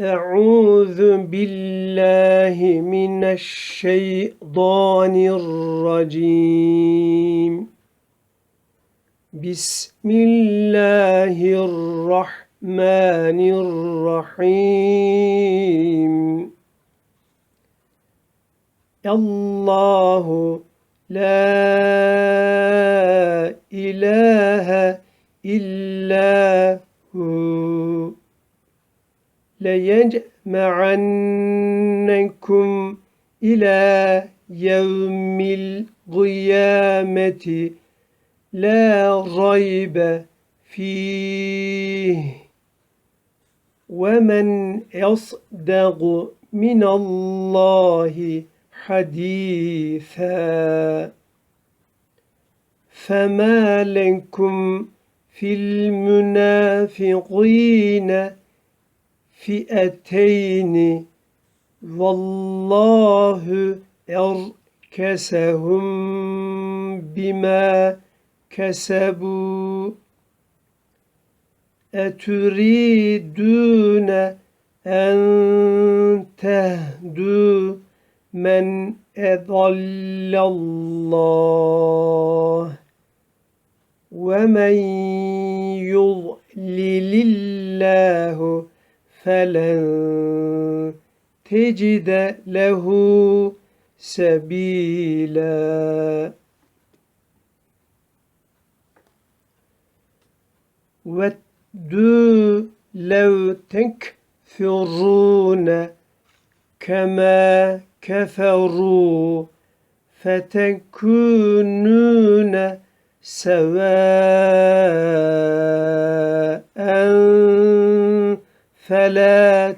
أعوذ بالله من الشيطان الرجيم. بسم الله الرحمن الرحيم. الله لا إله إلا ليجمعنكم إلى يوم القيامة لا ريب فيه. ومن يصدق من الله حديثا. فما لكم في المنافقين fi'eteyni vallahu er erkesehum bima kesebu eturidune en tehdu men edallallah ve men yudlilillahu فلن تجد له سبيلا ودوا لو تكفرون كما كفروا فتكونون سواء فلا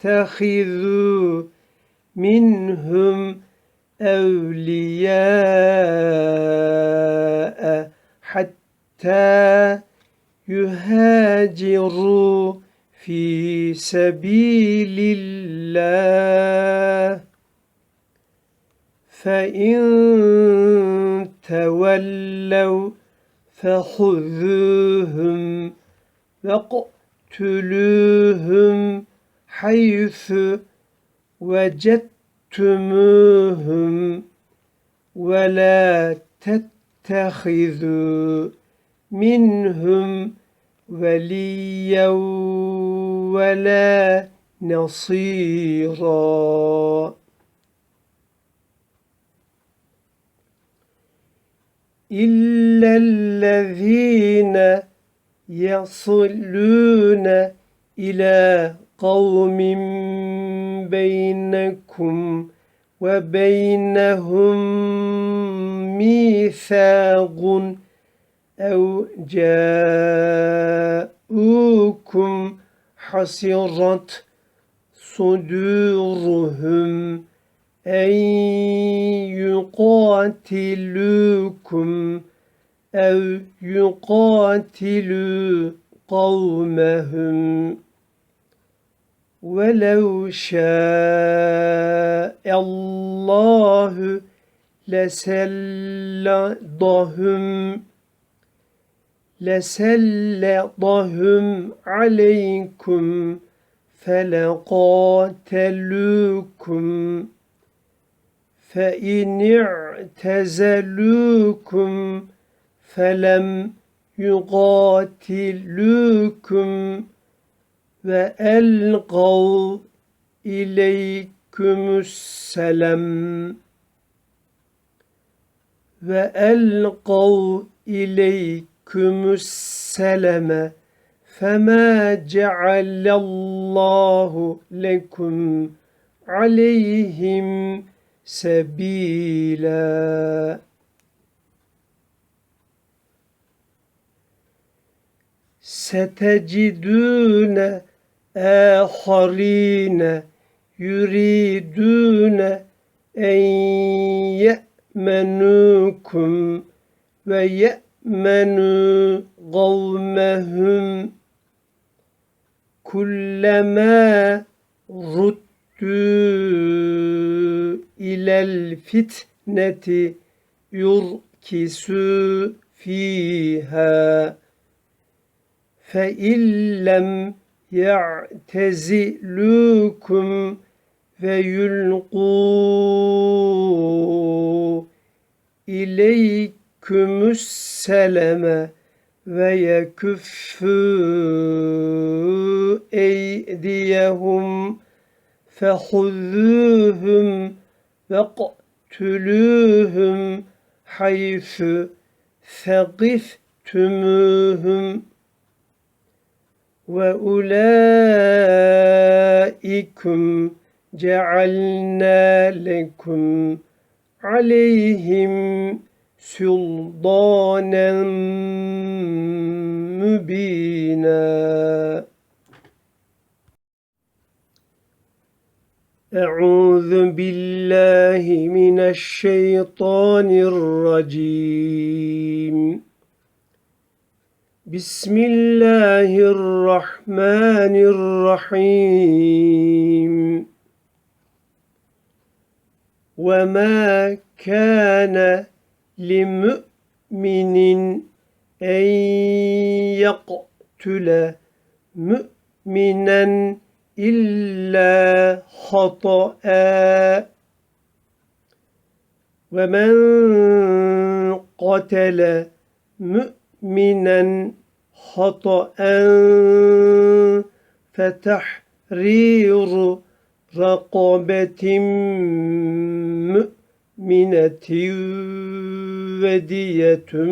تتخذوا منهم أولياء حتى يهاجروا في سبيل الله فإن تولوا فخذوهم واقتلوهم حيث وجدتموهم ولا تتخذوا منهم وليا ولا نصيرا إلا الذين يصلون إلى قوم بينكم وبينهم ميثاق أو جاءوكم حسرت صدورهم أن يقاتلوكم أو يقاتلوا قومهم ولو شاء الله لسلطهم لسلطهم عليكم فلقاتلوكم فإن اعتزلوكم فلم يقاتلوكم وألقوا إليكم السلام وألقوا إليكم السلام فما جعل الله لكم عليهم سبيلا setecidune eharine yuridune en ye'menukum ve ye'menu kavmehum kulleme ruttu ilel fitneti yurkisu fiha الفتنة يركسوا فيها فإن لم يعتزلوكم ويلقوا إليكم السلم ويكفوا أيديهم فخذوهم واقتلوهم حيث ثقفتموهم وأولئكم جعلنا لكم عليهم سلطانا مبينا أعوذ بالله من الشيطان الرجيم بسم الله الرحمن الرحيم. وما كان لمؤمن أن يقتل مؤمنا إلا خطأ. ومن قتل مؤمنا hataen fetehriru rakabetim mümineti ve diyetüm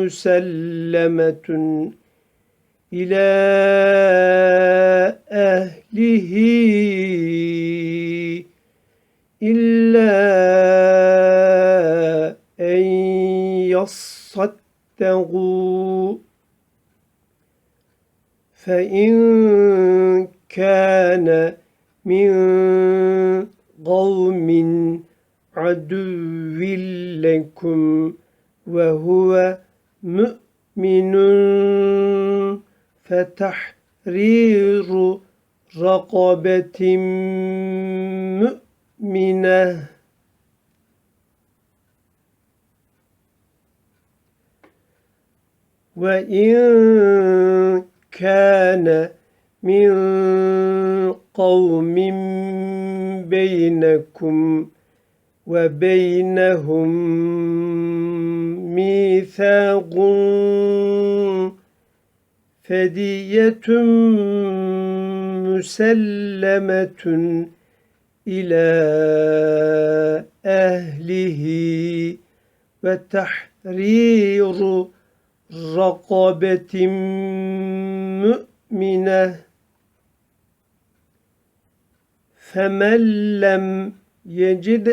müsellemetün ile ehlihi illa en yassaddehu فإن كان من قوم عدو لكم وهو مؤمن فتحرير رقبة مؤمنة وإن كان من قوم بينكم وبينهم ميثاق فدية مسلمة إلى أهله وتحرير رقبة mü'mine femellem yecid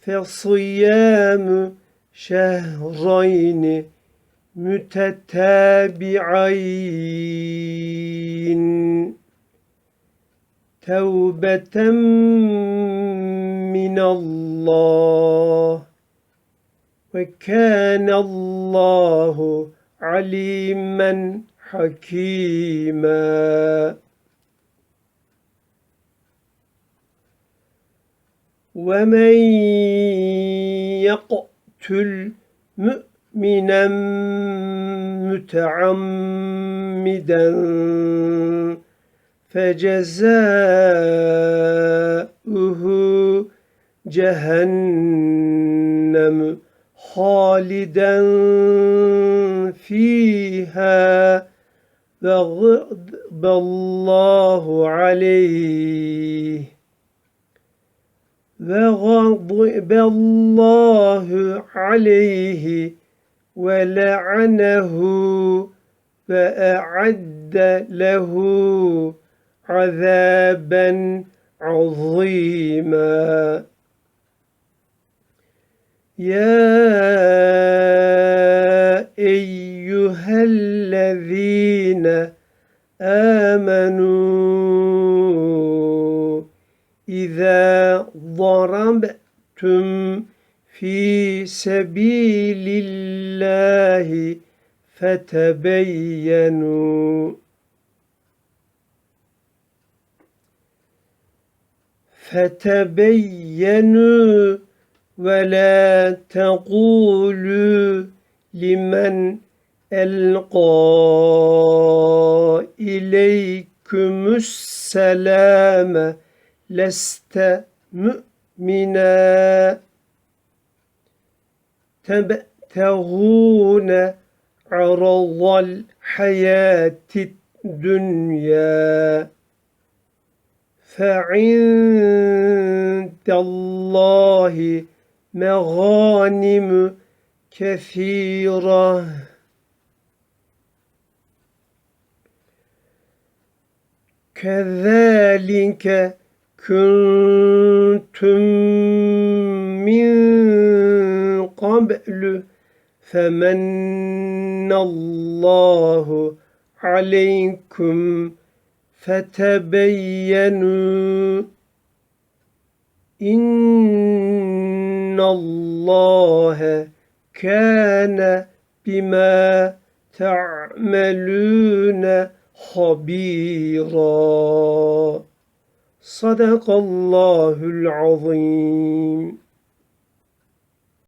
fesiyâmü şehrayni mütetâbi'ayn tevbeten minallah ve kânallâhu alimen. حكيما. ومن يقتل مؤمنا متعمدا فجزاؤه جهنم خالدا فيها. وغضب الله عليه. وغضب الله عليه ولعنه وأعد له عذابا عظيما. يا سبيل الله فتبينوا فتبينوا ولا تقولوا لمن ألقى إليكم السلام لست مؤمنا تبتغون عرض الحياة الدنيا. فعند الله مغانم كثيرة. كذلك كنتم من قبل فمن الله عليكم فتبينوا إن الله كان بما تعملون خبيرا صدق الله العظيم